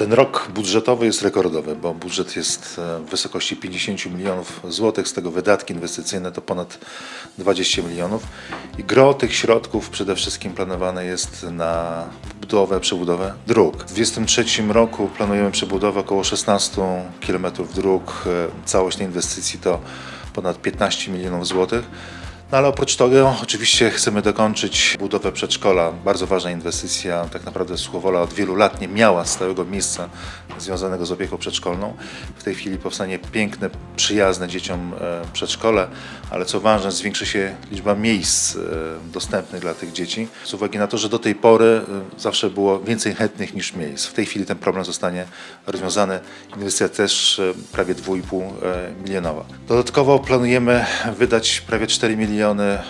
Ten rok budżetowy jest rekordowy, bo budżet jest e, w wysokości 50 milionów złotych, z tego wydatki inwestycyjne to ponad 20 milionów. I gro tych środków przede wszystkim planowane jest na budowę, przebudowę dróg. W 2023 roku planujemy przebudowę około 16 km dróg. E, Całość tej inwestycji to ponad 15 milionów złotych. No ale oprócz tego oczywiście chcemy dokończyć budowę przedszkola. Bardzo ważna inwestycja. Tak naprawdę Suchowola od wielu lat nie miała stałego miejsca związanego z opieką przedszkolną. W tej chwili powstanie piękne, przyjazne dzieciom e, przedszkole, ale co ważne zwiększy się liczba miejsc e, dostępnych dla tych dzieci. Z uwagi na to, że do tej pory e, zawsze było więcej chętnych niż miejsc. W tej chwili ten problem zostanie rozwiązany. Inwestycja też prawie 2,5 e, milionowa. Dodatkowo planujemy wydać prawie 4 miliony e,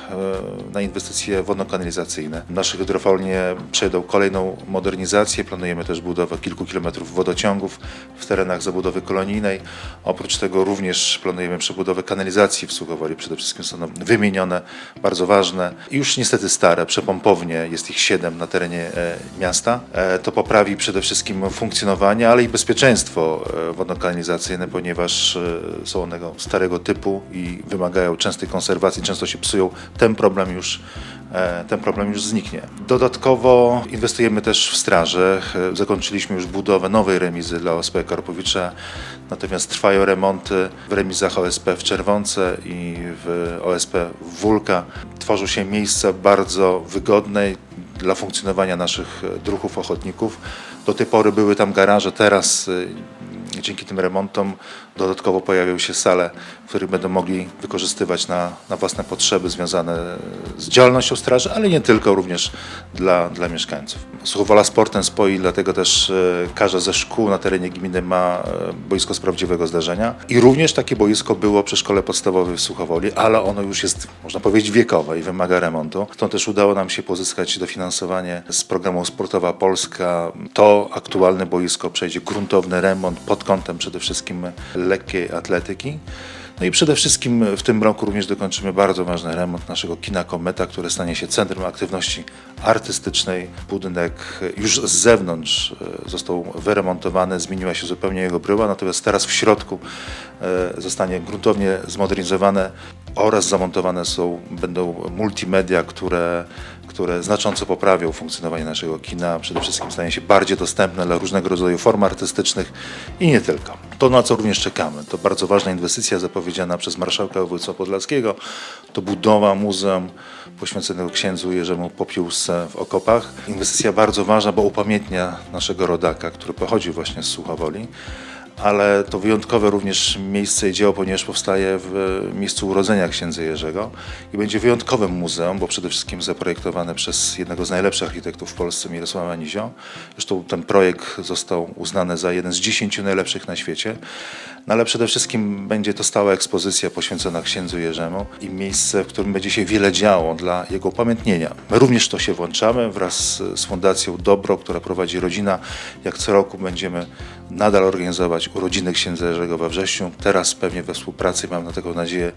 na inwestycje wodno-kanalizacyjne. Nasze hydrofalnie przejdą kolejną modernizację. Planujemy też budowę kilku kilometrów wodociągów w terenach zabudowy kolonijnej. Oprócz tego również planujemy przebudowę kanalizacji w Suchowoli. Przede wszystkim są one wymienione, bardzo ważne. Już niestety stare, przepompownie, jest ich siedem na terenie e, miasta. E, To poprawi przede wszystkim funkcjonowanie, ale i bezpieczeństwo wodno-kanalizacyjne, ponieważ są one starego typu i wymagają częstej konserwacji, często się psują. Ten problem już, e, ten problem już zniknie. Dodatkowo inwestujemy też w straże. E, Zakończyliśmy już budowę nowej remizy dla OSP Karpowicza, natomiast trwają remonty w remizach OSP w Czerwonce i w OSP w Wólka. Tworzą się miejsca bardzo wygodne dla funkcjonowania naszych e, druhów ochotników. Do tej pory były tam garaże, teraz dzięki tym remontom dodatkowo pojawią się sale, w których będą mogli wykorzystywać na, na własne potrzeby związane z działalnością straży, ale nie tylko, również dla, dla mieszkańców. Suchowola sportem spoi, dlatego też e, każda ze szkół na terenie gminy ma e, boisko z prawdziwego zdarzenia. I również takie boisko było przy szkole podstawowej w Suchowoli, ale ono już jest, można powiedzieć, wiekowe i wymaga remontu. Stąd też udało nam się pozyskać dofinansowanie z programu Sportowa Polska. To aktualne boisko przejdzie gruntowny remont pod kątem przede wszystkim lekkiej atletyki. No i przede wszystkim w tym roku również dokończymy bardzo ważny remont naszego kina Kometa, które stanie się centrum aktywności artystycznej. Budynek już z zewnątrz e, został wyremontowany, zmieniła się zupełnie jego bryła, natomiast teraz w środku e, zostanie gruntownie zmodernizowane oraz zamontowane są, będą multimedia, które, które znacząco poprawią funkcjonowanie naszego kina. Przede wszystkim stanie się bardziej dostępne dla różnego rodzaju form artystycznych i nie tylko. To, na co również czekamy, to bardzo ważna inwestycja zapowiedziana przez marszałka województwa podlaskiego, to budowa muzeum poświęconego księdzu Jerzemu Popiółce w Okopach. Inwestycja bardzo ważna, bo upamiętnia naszego rodaka, który pochodzi właśnie z Suchowoli ale to wyjątkowe również miejsce i dzieło, ponieważ powstaje w miejscu urodzenia księdza Jerzego i będzie wyjątkowym muzeum, bo przede wszystkim zaprojektowane przez jednego z najlepszych architektów w Polsce, Mirosława Nizio. Zresztą ten projekt został uznany za jeden z dziesięciu najlepszych na świecie. No ale przede wszystkim będzie to stała ekspozycja poświęcona księdzu Jerzemu i miejsce, w którym będzie się wiele działo dla jego upamiętnienia. My również to się włączamy wraz z Fundacją Dobro, która prowadzi rodzina. Jak co roku będziemy nadal organizować urodziny księdza Jerzego we wrześniu. Teraz pewnie we współpracy, mam na taką nadzieję,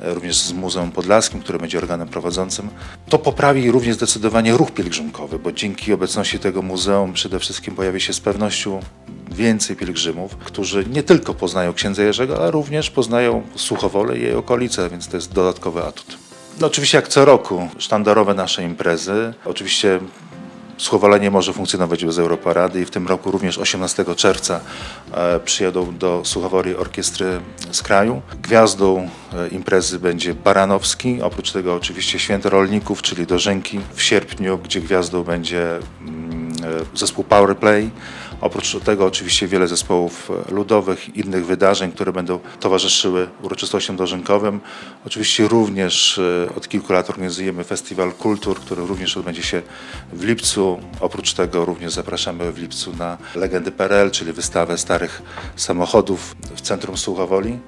e, również z Muzeum Podlaskim, które będzie organem prowadzącym. To poprawi również zdecydowanie ruch pielgrzymkowy, bo dzięki obecności tego muzeum przede wszystkim pojawi się z pewnością więcej pielgrzymów, którzy nie tylko poznają księdza Jerzego, ale również poznają Suchowolę i jej okolice, więc to jest dodatkowy atut. No oczywiście jak co roku sztandarowe nasze imprezy. Oczywiście Suchowola nie może funkcjonować bez Europarady i w tym roku również 18 czerwca e, przyjadą do Suchowoli orkiestry z kraju. Gwiazdą e, imprezy będzie Baranowski, oprócz tego oczywiście Święto Rolników, czyli Dożynki w sierpniu, gdzie gwiazdą będzie mm, zespół Powerplay. Oprócz tego oczywiście wiele zespołów e, ludowych, innych wydarzeń, które będą towarzyszyły uroczystościom dożynkowym. Oczywiście również e, od kilku lat organizujemy Festiwal Kultur, który również odbędzie się w lipcu. Oprócz tego również zapraszamy w lipcu na Legendy PRL, czyli wystawę starych samochodów w centrum Słuchowoli.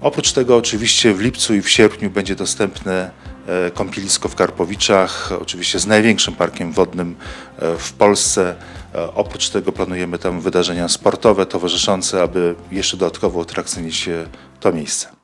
Oprócz tego oczywiście w lipcu i w sierpniu będzie dostępne e, kąpielisko w Karpowiczach, oczywiście z największym parkiem wodnym e, w Polsce. E, Oprócz tego planujemy tam wydarzenia sportowe towarzyszące, aby jeszcze dodatkowo utrakcyjnić e, to miejsce.